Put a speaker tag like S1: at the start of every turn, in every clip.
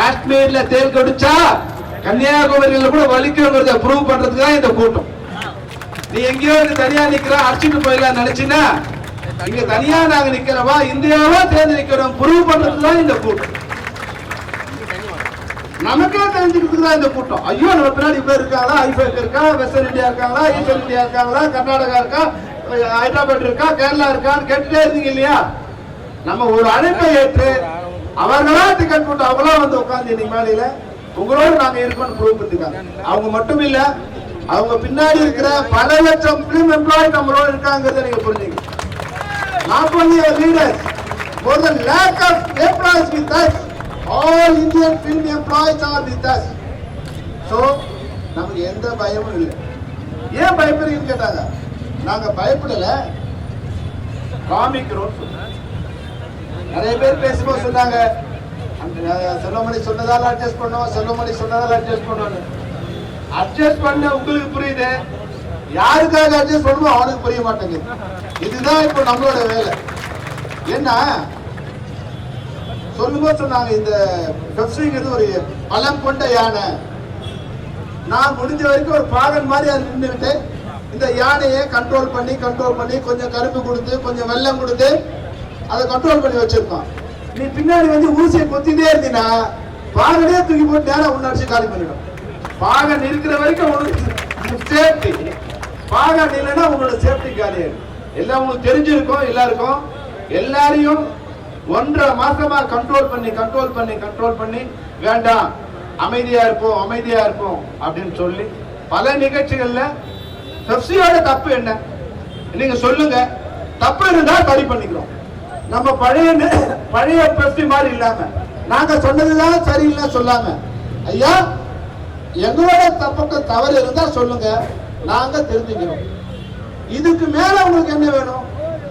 S1: காஷ்மீர்ல தேல் கடிச்சா கன்னியாகுமரியில கூட வலிக்குங்கிறத ப்ரூவ் பண்றதுக்கு தான் இந்த கூட்டம். நீ எங்கேயோ தனியா நிக்கிற அடிச்சுட்டு போயிடலாம் நினைச்சினா இங்க தனியா நாங்க நிக்கிறவா இந்தியாவா தேர்ந்து நிக்கிறோம் ப்ரூவ் பண்றதுக்கு தான் இந்த கூட்டம். நமக்கே தெரிஞ்சுக்கிறதுக்கு தான் இந்த கூட்டம். ஐயோ நம்ம பின்னாடி இப்ப இருக்காங்களா ஐபேக் இருக்கா? வெஸ்டர்ன் இந்தியா இருக்காங்களா ஈஸ்டர்ன் இந்தியா இருக்காங்களா கர்நாடகா இருக்கா? ஹைதராபாத் இருக்கா? கேரளா இருக்கான்னு கேட்டுட்டே இருந்தீங்க இல்லையா? நம்ம ஒரு அழைப்பை ஏற்று அவர்களா டிக்கெட் போட்டு அவங்களா வந்து உட்கார்ந்து இன்னைக்கு மேலையில உங்களோட நாங்க இருக்கோம்னு ப்ரூவ் பண்ணிருக்காங்க அவங்க மட்டும் இல்ல அவங்க பின்னாடி இருக்கிற பல லட்சம் பிலிம் எம்ப்ளாய் நம்மளோட இருக்காங்கிறத நீங்க புரிஞ்சுங்க. Not only our leaders, more than lakh of employees with us. All Indian film employees are with us. நமக்கு எந்த பயமும் இல்லை. ஏன் பயப்படுறீங்கன்னு கேட்டாங்க. நாங்க பயப்படல. காமிக்கிறோம் நிறைய பேர் பேசும்போது சொன்னாங்க அந்த செல்வமணி சொன்னதால அட்ஜஸ்ட் பண்ணோம் செல்வமணி சொன்னதால அட்ஜஸ்ட் பண்ணோம்னு. அட்ஜஸ்ட் பண்ண உங்களுக்கு புரியுது. யாருக்காக அட்ஜஸ்ட் பண்ணுமோ அவனுக்கு புரிய மாட்டேங்குது. இதுதான் இப்போ நம்மளோட வேலை. ஏன்னா சொல்லும்போது சொன்னாங்க இந்த பெப்சிங்கிறது ஒரு பலம் கொண்ட யானை. நான் முடிஞ்ச வரைக்கும் ஒரு பாகன் மாதிரி அது நின்றுக்கிட்டு இந்த யானையை கண்ட்ரோல் பண்ணி கண்ட்ரோல் பண்ணி கொஞ்சம் கரும்பு கொடுத்து கொஞ்சம் வெள்ளம் கொடுத்து அதை கண்ட்ரோல் பண்ணி வச்சிருக்கான் நீ பின்னாடி வந்து ஊசியை கொத்திட்டே இருந்தீங்கன்னா பாகனே தூக்கி போட்டு நேரம் உன்னடிச்சு காலி பண்ணிடும். பாகன் இருக்கிற வரைக்கும் உனக்கு சேஃப்டி பாகன் இல்லைன்னா உங்களோட சேஃப்டி காலியாயிடும் எல்லாம் உங்களுக்கு தெரிஞ்சிருக்கும் எல்லாருக்கும். எல்லாரையும் ஒன்றரை மாசமா கண்ட்ரோல் பண்ணி கண்ட்ரோல் பண்ணி கண்ட்ரோல் பண்ணி வேண்டாம் அமைதியா இருப்போம் அமைதியா இருப்போம் அப்படின்னு சொல்லி பல நிகழ்ச்சிகள்ல பெப்சியோட தப்பு என்ன? நீங்க சொல்லுங்க. தப்பு இருந்தா சரி பண்ணிக்கிறோம். நம்ம பழைய பழைய பெப்சி மாதிரி இல்லாம நாங்க சொன்னதுதான் சரியில்லை சொல்லாம. ஐயா எங்களோட தப்புக்கு தவறு இருந்தா சொல்லுங்க. நாங்க தெரிஞ்சுக்கிறோம். இதுக்கு மேல உங்களுக்கு என்ன வேணும்?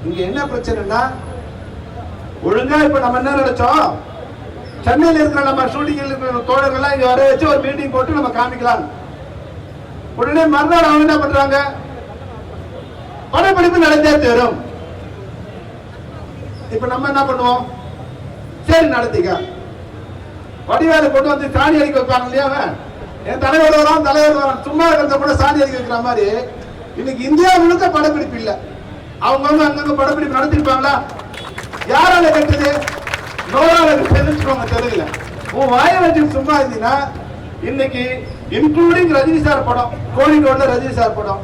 S1: இங்க என்ன பிரச்சனைனா ஒழுங்கா இப்ப நம்ம என்ன நினைச்சோம்? சென்னையில் இருக்கிற நம்ம ஷூட்டிங்ல இருக்கிற தோழர்கள்லாம் இங்க வர வச்சு ஒரு மீட்டிங் போட்டு நம்ம காமிக்கலாம். உடனே மறுநாள் அவங்க என்ன பண்றாங்க? படப்பிடிப்பு நடந்தே தரும். இப்ப நம்ம என்ன பண்ணுவோம்? சரி நடத்திக்க. வடிவேல கொண்டு வந்து சாணி அடிக்க வைப்பாங்க இல்லையா அவன்? என் தலைவர் வரான் தலைவர் வரான். சும்மா இருந்த கூட சாணி அடிக்க வைக்கிற மாதிரி. இன்னைக்கு இந்தியா முழுக்க படப்பிடிப்பு இல்ல. அவங்கவுங்க அங்கங்க படப்பிடிப்பு நடத்திருப்பாங்களா? யாரால கட்டுது நோயால தெரிஞ்சுக்கோங்க தெரியல உன் வாய வச்சு சும்மா இருந்தீங்கன்னா இன்னைக்கு இன்க்ளூடிங் ரஜினி சார் படம் கோழிக்கோடுல ரஜினி சார் படம்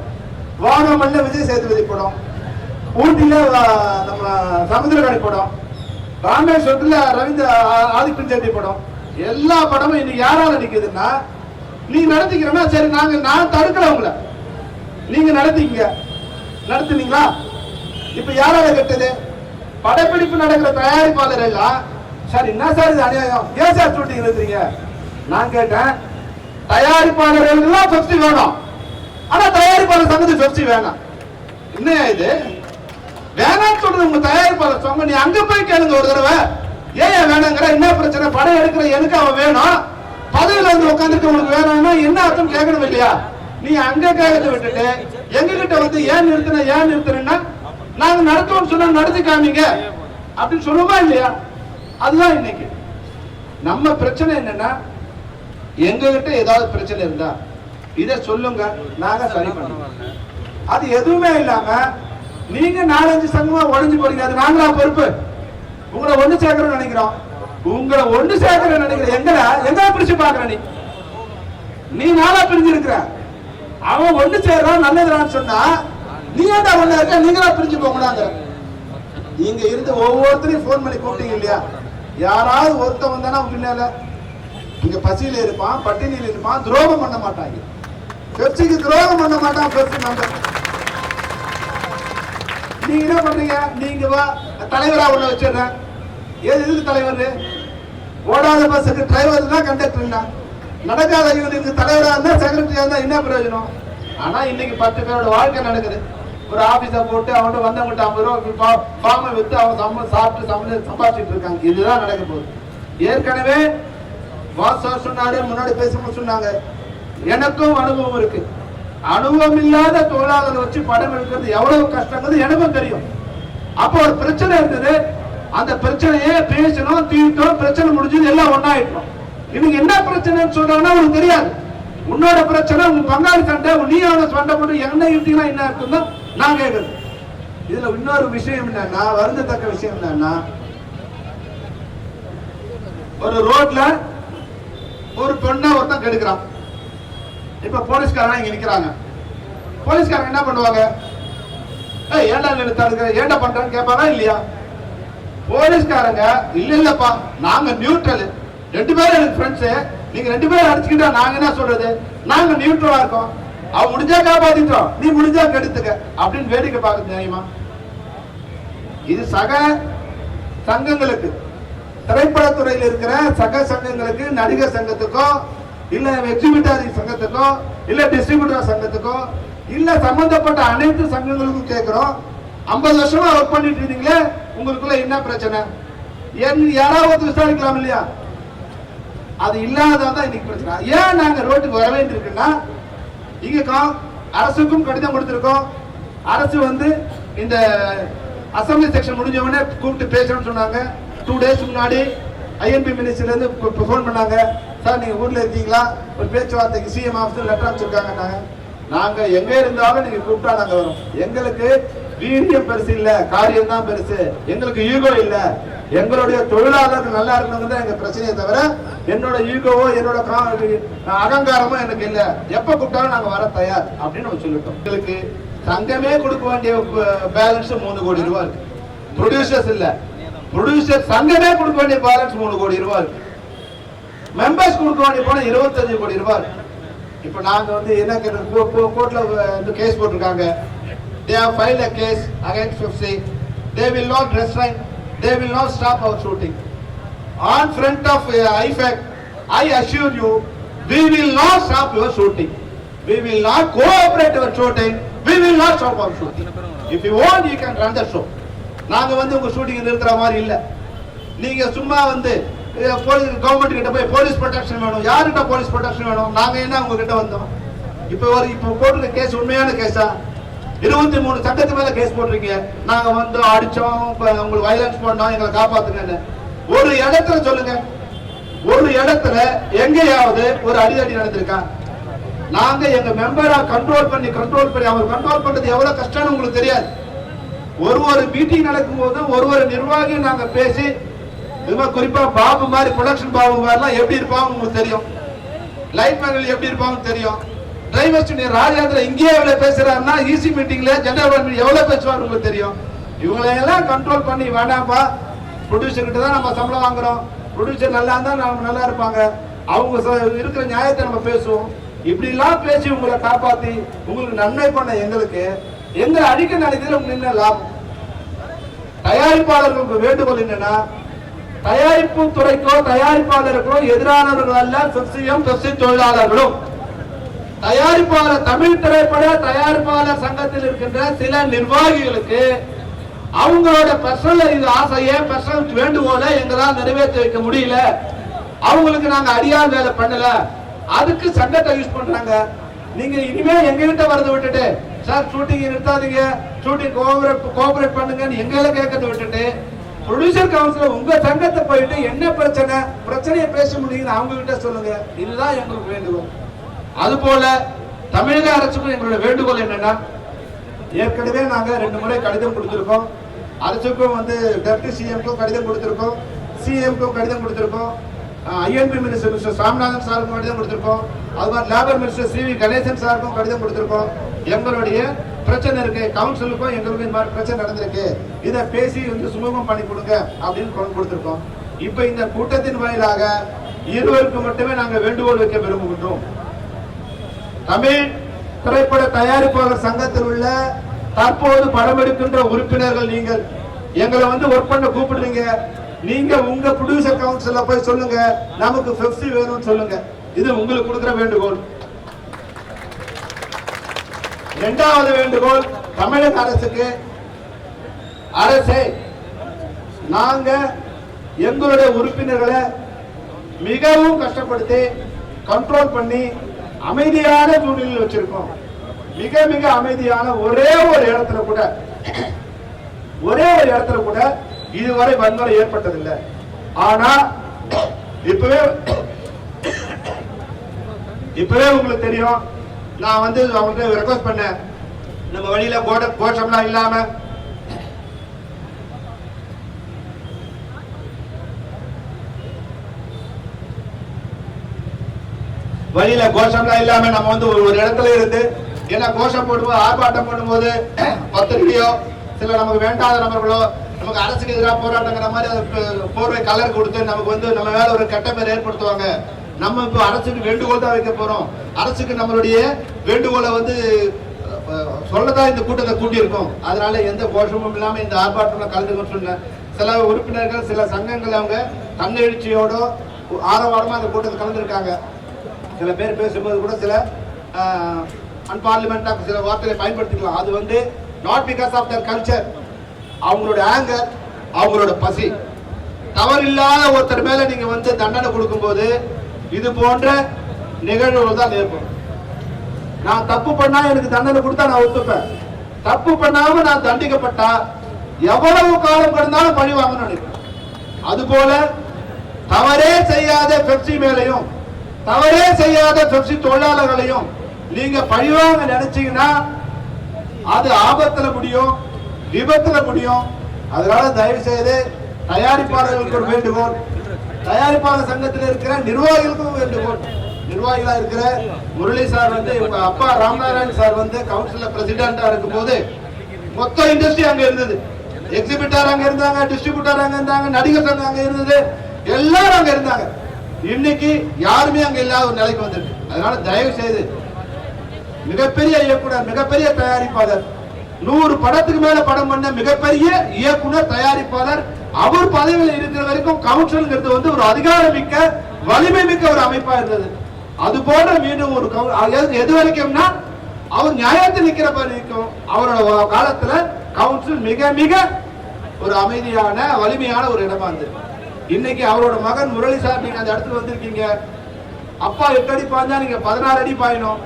S1: வாகமல்ல விஜய் சேதுபதி படம் ஊட்டியில நம்ம சமுத்திரகாணி படம் ராமேஸ்வரத்துல ரவீந்திர ஆ- ஆதித்யன் செட்டி படம். எல்லா படமும் இன்னைக்கு யாரால நிக்குதுன்னா நீ நடத்திக்கிறனா சரி நாங்க நான் தடுக்கல உங்களை. நீங்க நடத்திக்கங்க. நடத்துனீங்களா? இப்ப யாரால கெட்டது? படப்பிடிப்பு நடக்கிற தயாரிப்பாளர் எல்லாம் சார் என்ன சார் இது அநியாயம்? ஏன் சார் ஷூட்டிங் இருக்கிறீங்க நான் கேட்டேன் தயாரிப்பாளர்கள் எல்லாம் வேணும். ஆனா தயாரிப்பாளர் சங்கத்து பெப்சி வேணாம். என்ன இது? வேணான்னு சொல்றது உங்க தயாரிப்பாளர். சொங்க நீ அங்க போய் கேளுங்க ஒரு தடவை. ஏன் வேணாங்கிற என்ன பிரச்சனை? படம் எடுக்கிற எனக்கு அவன் வேணும். பதவியில வந்து உட்காந்துட்டு உனக்கு வேணும்னா என்ன அர்த்தம் கேட்கணும் இல்லையா? நீ அங்க கேட்கறத விட்டுட்டு எங்க கிட்ட வந்து ஏன் நிறுத்தின ஏன் நிறுத்தினா நாங்க நடத்துவோம்னு சொன்னா நடத்தி காமிங்க. அப்படின்னு சொல்லுமா இல்லையா? அதுதான் இன்னைக்கு. நம்ம பிரச்சனை என்னன்னா எங்ககிட்ட ஏதாவது பிரச்சனை இருந்தா இதை சொல்லுங்க. நாங்க சரி பண்ணுவோம் அது எதுவுமே இல்லாம நீங்க நாலஞ்சு சங்கமா உடஞ்சு போறீங்க. அது நாங்களா பொறுப்பு. உங்களை ஒண்ணு சேர்க்கணும்னு நினைக்கிறோம். உங்களை ஒண்ணு சேர்க்கணும்னு நினைக்கிற எங்கடா எங்க பிரிச்சு பாக்குற நீ. நீ நாளா பிரிஞ்சு இருக்கிற அவன் ஒண்ணு சேர்றான் நல்லதுடான்னு சொன்னா நீ ஏன்டா ஒண்ணு இருக்க? நீங்களா பிரிஞ்சு போகக்கூடாது நீங்க இருந்து ஒவ்வொருத்தரையும் ஃபோன் பண்ணி கூப்பிட்டீங்க இல்லையா? யாராவது ஒருத்தன் வந்தானா பின்னால? இங்க பசியில இருப்பான் பட்டினியில இருப்பான் துரோகம் பண்ண மாட்டாங்க. பெப்சிக்கு துரோகம் பண்ண மாட்டான் பெப்சி நம்பர் நீங்க என்ன பண்றீங்க? நீங்க வா தலைவரா உள்ள வச்சிடுறேன். ஏது எதுக்கு தலைவர்? ஓடாத பஸ்ஸுக்கு டிரைவர் தான் கண்டக்டர்னா நடக்காத யூனியனுக்கு தலைவரா இருந்தா செக்ரட்டரியா இருந்தா என்ன பிரயோஜனம்? ஆனா இன்னைக்கு பத்து பேரோட வாழ்க்கை நடக்குது. ஒரு ஆபீஸ போட்டு அவன்கிட்ட வந்தவங்கிட்ட ஐம்பது ரூபா ஃபார்மை வித்து அவன் சம்ப சாப்பிட்டு சம்பளம் சம்பாதிச்சுட்டு இருக்காங்க. இதுதான் நடக்க போகுது. ஏற்கனவே வாஸ் சொன்னாரு முன்னாடி பேசும்போது சொன்னாங்க. எனக்கும் அனுபவம் இருக்கு. அனுபவம் இல்லாத தொழிலாளர் வச்சு படம் எடுக்கிறது எவ்வளவு கஷ்டங்கிறது எனக்கும் தெரியும். அப்போ ஒரு பிரச்சனை இருந்தது. அந்த பிரச்சனையே பேசணும் தீர்த்தோம் பிரச்சனை முடிஞ்சது எல்லாம் ஒண்ணாயிட்டோம். இன்னைக்கு என்ன பிரச்சனைன்னு சொல்றாங்கன்னா உனக்கு தெரியாது. உன்னோட பிரச்சனை உங்க பங்காளி சண்டை நீ அவனை சண்டை போட்டு என்ன இருந்தீங்கன்னா என்ன இருக்குன்னு நான் கேட்கறது. இதுல இன்னொரு விஷயம் என்னன்னா வருந்தத்தக்க விஷயம் என்னன்னா ஒரு ரோட்ல ஒரு பெண்ணை ஒருத்தன் கெடுக்கிறான். இப்ப போலீஸ்காரங்க இங்க நிக்கிறாங்க. போலீஸ்காரங்க என்ன பண்ணுவாங்க? ஏய் ஏன்டா நிறுத்தாடுங்க ஏண்டா பண்றான்னு கேட்பாரா இல்லையா? போலீஸ்காரங்க இல்ல இல்லப்பா நாங்க நியூட்ரல் ரெண்டு பேரும் எனக்கு ஃப்ரெண்ட்ஸ் நீங்க ரெண்டு பேரும் அடிச்சுக்கிட்டா நாங்க என்ன சொல்றது? நாங்க நியூட்ரலா இருக்கோம். அவன் முடிஞ்சா காப்பாத்திட்டோம் நீ முடிஞ்சா கெடுத்துக்க. அப்படின்னு வேடிக்கை பார்க்க தெரியுமா? இது சக சங்கங்களுக்கு திரைப்படத்துறையில் இருக்கிற சக சங்கங்களுக்கு நடிகர் சங்கத்துக்கும் இல்ல எக்ஸிபிட்டரி சங்கத்துக்கோ இல்ல டிஸ்ட்ரிபியூட்டர் சங்கத்துக்கோ இல்ல சம்பந்தப்பட்ட அனைத்து சங்கங்களுக்கும் கேட்கிறோம் ஐம்பது வருஷமா ஒர்க் பண்ணிட்டு இருந்தீங்களே உங்களுக்குள்ள என்ன பிரச்சனை? என் யாராவது விசாரிக்கலாம் இல்லையா? அது இல்லாததான் இன்னைக்கு பிரச்சனை. ஏன் நாங்க ரோட்டுக்கு வர வேண்டியிருக்குன்னா இங்க அரசுக்கும் கடிதம் கொடுத்துருக்கோம். அரசு வந்து இந்த அசம்பிளி செக்ஷன் முடிஞ்ச உடனே கூப்பிட்டு பேசணும்னு சொன்னாங்க. டூ டேஸ் முன்னாடி ஐஎன்பி மினிஸ்டர்ல இருந்து ஃபோன் பண்ணாங்க. சார் நீங்கள் ஊரில் இருக்கீங்களா? ஒரு பேச்சுவார்த்தைக்கு சிஎம் ஆஃபீஸில் லெட்டர் அனுப்பிச்சிருக்காங்க நாங்கள் எங்கே இருந்தாலும் நீங்கள் கூப்பிட்டா நாங்கள் வரோம். எங்களுக்கு வீரியம் பெருசு இல்லை காரியம் தான் பெருசு. எங்களுக்கு ஈகோ இல்லை. எங்களுடைய தொழிலாளர்கள் நல்லா இருக்கணும் தான் எங்கள் பிரச்சனையை தவிர என்னோட ஈகோவோ என்னோட கா- அகங்காரமோ எனக்கு இல்லை. எப்போ கூப்பிட்டாலும் நாங்கள் வர தயார் அப்படின்னு நம்ம சொல்லிட்டோம். எங்களுக்கு சங்கமே கொடுக்க வேண்டிய பேலன்ஸ் மூணு கோடி ரூபாய் இருக்கு. ப்ரொடியூசர்ஸ் இல்லை. ப்ரொடியூசர் சங்கமே கொடுக்க வேண்டிய பேலன்ஸ் மூணு கோடி ரூபாய் இருக்கு. மெம்பர்ஸ் கொடுக்க போனால் இருபத்தஞ்சு கோடி ரூபாய் இப்போ நாங்கள் வந்து என்ன கேட்டோம் கோர்ட்டில் வந்து கேஸ் போட்டிருக்காங்க they have file a case against fifty they will not restrain they will not stop our shooting on front of IPAC I assure you we will not stop your shooting we will not cooperate your shooting we will not stop our shooting if you own you can run the show நாங்கள் வந்து உங்கள் shooting நிறுத்துற மாதிரி இல்லை நீங்கள் சும்மா வந்து police government கிட்ட போய் போலீஸ் ப்ரொடெக்ஷன் வேணும். யாருக்கிட்ட போலீஸ் ப்ரொடெக்ஷன் வேணும்? நாங்கள் என்ன உங்க கிட்ட வந்தோம்? இப்போ ஒரு இப்போ போட்டிருக்க கேஸ் உண்மையான கேஸா இருபத்தி மூணு சட்டத்து மேல கேஸ் போட்டிருக்கீங்க. நாங்க வந்து அடிச்சோம் உங்களுக்கு வயலன்ஸ் பண்ணோம் எங்களை காப்பாத்துங்கன்னு. ஒரு இடத்துல சொல்லுங்க. ஒரு இடத்துல எங்கேயாவது ஒரு அடிதடி நடந்திருக்கா? நாங்க எங்க மெம்பரா கண்ட்ரோல் பண்ணி கண்ட்ரோல் பண்ணி அவர் கண்ட்ரோல் பண்றது எவ்வளவு கஷ்டம்னு உங்களுக்கு தெரியாது. ஒரு ஒரு மீட்டிங் நடக்கும்போது ஒரு ஒரு நிர்வாகியும் நாங்க பேசி இது மாதிரி குறிப்பா பாபு மாதிரி ப்ரொடக்ஷன் பாபு மாதிரிலாம் எப்படி இருப்பாங்க உங்களுக்கு தெரியும். லைட் மேன்கள் எப்படி இருப்பாங்க தெரியும். டிரைவர்ஸ் யூனியன் ராஜேந்திர இங்கேயே எவ்வளவு பேசுறாருன்னா ஈசி மீட்டிங்ல ஜெனரல் மீட்டிங் எவ்வளவு பேசுவார் உங்களுக்கு தெரியும். இவங்களையெல்லாம் கண்ட்ரோல் பண்ணி வேண்டாம்ப்பா ப்ரொடியூசர்கிட்ட தான் நம்ம சம்பளம் வாங்குறோம். ப்ரொடியூசர் நல்லா இருந்தால் நம்ம நல்லா இருப்பாங்க. அவங்க ச- இருக்கிற நியாயத்தை நம்ம பேசுவோம். இப்படிலாம் பேசி உங்களை காப்பாற்றி உங்களுக்கு நன்மை பண்ண எங்களுக்கு எங்களை அடிக்க நினைக்கிறதுல உங்களுக்கு என்ன லாபம்? தயாரிப்பாளர்களுக்கு வேண்டுகோள் என்னன்னா தயாரிப்பு துறைக்கோ தயாரிப்பாளருக்கோ எதிரானவர்கள் அல்ல பெப்சியும் பெப்சி தொழிலாளர்களும். தயாரிப்பாளர் தமிழ் திரைப்பட தயாரிப்பாளர் சங்கத்தில் இருக்கின்ற சில நிர்வாகிகளுக்கு அவங்களோட பர்சனல் இது ஆசையை பர்சனல் வேண்டுகோளை எங்களால் நிறைவேற்றி வைக்க முடியல. அவங்களுக்கு நாங்க அடியார் வேலை பண்ணல. அதுக்கு சங்கத்தை யூஸ் பண்றாங்க. நீங்க இனிமே எங்க கிட்ட வரது விட்டுட்டு சார் ஷூட்டிங் நிறுத்தாதீங்க. ஷூட்டிங் கோஆபரேட் கோஆபரேட் பண்ணுங்கன்னு எங்களை கேட்கறத விட்டுட்டு ப்ரொடியூசர் கவுன்சில் உங்க சங்கத்தை போயிட்டு என்ன பிரச்சனை? பிரச்சனையை பேச முடியும்னு அவங்க கிட்ட சொல்லுங்க. இதுதான் எங்களுக்கு வேண்டுகோள். அதுபோல தமிழக அரசுக்கும் எங்களுடைய வேண்டுகோள் என்னன்னா ஏற்கனவே நாங்க ரெண்டு முறை கடிதம் கொடுத்துருக்கோம். அரசுக்கும் வந்து டெப்டி சிஎம்க்கும் கடிதம் கொடுத்துருக்கோம். சிஎம்க்கும் கடிதம் கொடுத்துருக்கோம். ஐஎன்பி மினிஸ்டர் மிஸ்டர் சாமிநாதன் சாருக்கும் கடிதம் கொடுத்துருக்கோம். அது மாதிரி labour minister C V Ganesan சாருக்கும் கடிதம் கொடுத்துருக்கோம். எங்களுடைய பிரச்சனை இருக்கு கவுன்சிலுக்கும் எங்களுக்கும் இந்த மாதிரி பிரச்சனை நடந்திருக்கு. இதை பேசி வந்து சுமூகம் பண்ணி கொடுங்க அப்படின்னு குரல் கொடுத்துருக்கோம். இப்ப இந்த கூட்டத்தின் வாயிலாக இருவருக்கு மட்டுமே நாங்க வேண்டுகோள் வைக்க விரும்புகின்றோம். தமிழ் திரைப்பட தயாரிப்பாளர் சங்கத்தில் உள்ள தற்போது படம் எடுக்கின்ற உறுப்பினர்கள் நீங்கள் எங்களை வந்து ஒர்க் பண்ண கூப்பிடுறீங்க. நீங்க உங்க ப்ரொடியூசர் கவுன்சில போய் சொல்லுங்க நமக்கு பெப்சி வேணும்னு சொல்லுங்க. இது உங்களுக்கு கொடுக்குற வேண்டுகோள். இரண்டாவது வேண்டுகோள் தமிழக அரசுக்கு. அரசே நாங்க எங்களுடைய உறுப்பினர்களை மிகவும் கஷ்டப்படுத்தி கண்ட்ரோல் பண்ணி அமைதியான சூழ்நிலையில் வச்சிருக்கோம். மிக மிக அமைதியான ஒரே ஒரு இடத்துல கூட ஒரே ஒரு இடத்துல கூட இதுவரை வன்முறை ஏற்பட்டதில்லை. ஆனா இப்பவே
S2: இப்பவே உங்களுக்கு தெரியும் நான் வந்து அவங்கள்ட்ட ரெக்வஸ்ட் பண்ணேன். நம்ம வழியில கோட கோஷம்லாம் இல்லாம. வழியில கோஷம்லாம் இல்லாம நம்ம வந்து ஒரு ஒரு இடத்துல இருந்து ஏன்னா கோஷம் போடும்போது ஆர்ப்பாட்டம் பண்ணும்போது பத்திரிகையோ சில நமக்கு வேண்டாத நபர்களோ நமக்கு அரசுக்கு எதிராக போராட்டங்கிற மாதிரி போர்வை கலர் கொடுத்து நமக்கு வந்து நம்ம மேல ஒரு கெட்ட பேர் ஏற்படுத்துவாங்க. நம்ம இப்போ அரசுக்கு வேண்டுகோள் தான் வைக்க போறோம். அரசுக்கு நம்மளுடைய வேண்டுகோளை வந்து சொல்லதான் இந்த கூட்டத்தை கூட்டியிருக்கோம். அதனால எந்த கோஷமும் இல்லாமல் இந்த ஆர்ப்பாட்டம்ல கலந்துக்கணும்னு சொன்னேன் சில உறுப்பினர்கள் சில சங்கங்கள் அவங்க தன்னெழுச்சியோட ஆரவாரமா அந்த கூட்டத்தில் கலந்துருக்காங்க. சில பேர் பேசும்போது கூட சில அன்பார்லிமெண்டாக சில வார்த்தைகளை பயன்படுத்திக்கலாம். அது வந்து not because of their culture அவங்களோட ஆங்கர் அவங்களோட பசி. தவறில்லாத ஒருத்தர் மேல நீங்க வந்து தண்டனை கொடுக்கும்போது இது போன்ற நிகழ்வுகள் தான் ஏற்படும் நான் தப்பு பண்ணா எனக்கு தண்டனை கொடுத்தா நான் ஒத்துப்பேன். தப்பு பண்ணாம நான் தண்டிக்கப்பட்டா எவ்வளவு காலம் கடந்தாலும் பழி வாங்கணும்னு நினைப்பேன். அதுபோல தவறே செய்யாத பெப்சி மேலையும் தவறே செய்யாத பெப்சி தொழிலாளர்களையும் நீங்க பழிவாங்க நினைச்சீங்கன்னா அது ஆபத்துல முடியும் விபத்துல முடியும். அதனால தயவு செய்து தயாரிப்பாளர்களுக்கு ஒரு வேண்டுகோள். தயாரிப்பாளர் சங்கத்தில் இருக்கிற நிர்வாகிகளுக்கும் வேண்டுகோள். நிர்வாகிகளா இருக்கிற முரளி சார் வந்து அப்பா ராம்நாராயண் சார் வந்து கவுன்சில இருக்கும் போது மொத்த இண்டஸ்ட்ரி அங்க இருந்தது. எக்ஸிபிட்டார் அங்க இருந்தாங்க டிஸ்ட்ரிபியூட்டர் அங்க இருந்தாங்க நடிகர் சங்கம் அங்க இருந்தது. எல்லாரும் அங்க இருந்தாங்க. இன்னைக்கு யாருமே அங்க இல்லாத ஒரு நிலைக்கு வந்திருக்கு. அதனால தயவு செய்து மிகப்பெரிய இயக்குனர் மிகப்பெரிய தயாரிப்பாளர் நூறு படத்துக்கு மேல படம் பண்ண மிகப்பெரிய இயக்குனர் தயாரிப்பாளர் அவர் பதவியில் இருக்கிற வரைக்கும் கவுன்சில்ங்கிறது வந்து ஒரு அதிகாரமிக்க வலிமை மிக்க ஒரு அமைப்பா இருந்தது. அது போன்ற மீண்டும் ஒரு எது- வரைக்கும்னா அவர் நியாயத்தில் நிற்கிற வரைக்கும் அவரோட காலத்துல கவுன்சில் மிக மிக ஒரு அமைதியான வலிமையான ஒரு இடமா இருந்தது. இன்னைக்கு அவரோட மகன் முரளி சார் நீங்க அந்த இடத்துல வந்திருக்கீங்க. அப்பா எட்டு அடி பாய்ந்தா நீங்க பதினாறு அடி பாயணும்.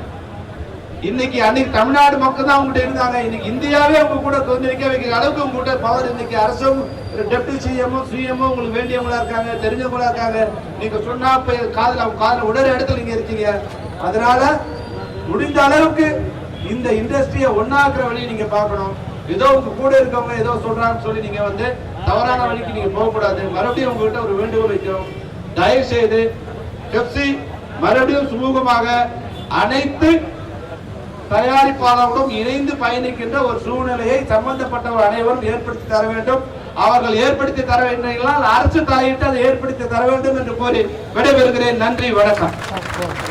S2: இன்னைக்கு அன்னைக்கு தமிழ்நாடு மக்கள் தான் அவங்ககிட்ட இருந்தாங்க. இன்னைக்கு இந்தியாவே அவங்க கூட கொஞ்சம் வைக்கிற அளவுக்கு உங்ககிட்ட பவர் இன்னைக்கு அரசும் டெப்டி சிஎம்ஓ சிஎம்ஓ உங்களுக்கு வேண்டியவங்களா இருக்காங்க தெரிஞ்சவங்களா இருக்காங்க. நீங்க சொன்னா போய் காதல் அவங்க காதல் உடனே இடத்துல நீங்க இருக்கீங்க. அதனால முடிந்த அளவுக்கு இந்த இண்டஸ்ட்ரியை ஒன்னாக்குற வழியை நீங்க பார்க்கணும். ஏதோ உங்க கூட இருக்கவங்க ஏதோ சொல்றான்னு சொல்லி நீங்க வந்து தவறான வழிக்கு நீங்க போகக்கூடாது. மறுபடியும் உங்ககிட்ட ஒரு வேண்டுகோள் வைக்கிறோம். தயவு செய்து பெப்சி மறுபடியும் சுமூகமாக அனைத்து தயாரிப்பாளர்களும் இணைந்து பயணிக்கின்ற ஒரு சூழ்நிலையை சம்பந்தப்பட்டவர் அனைவரும் ஏற்படுத்தி தர வேண்டும். அவர்கள் ஏற்படுத்தி தர வேண்டும் அரசு தலையிட்டு அதை ஏற்படுத்தி தர வேண்டும் என்று கோரி விடைபெறுகிறேன். நன்றி வணக்கம்.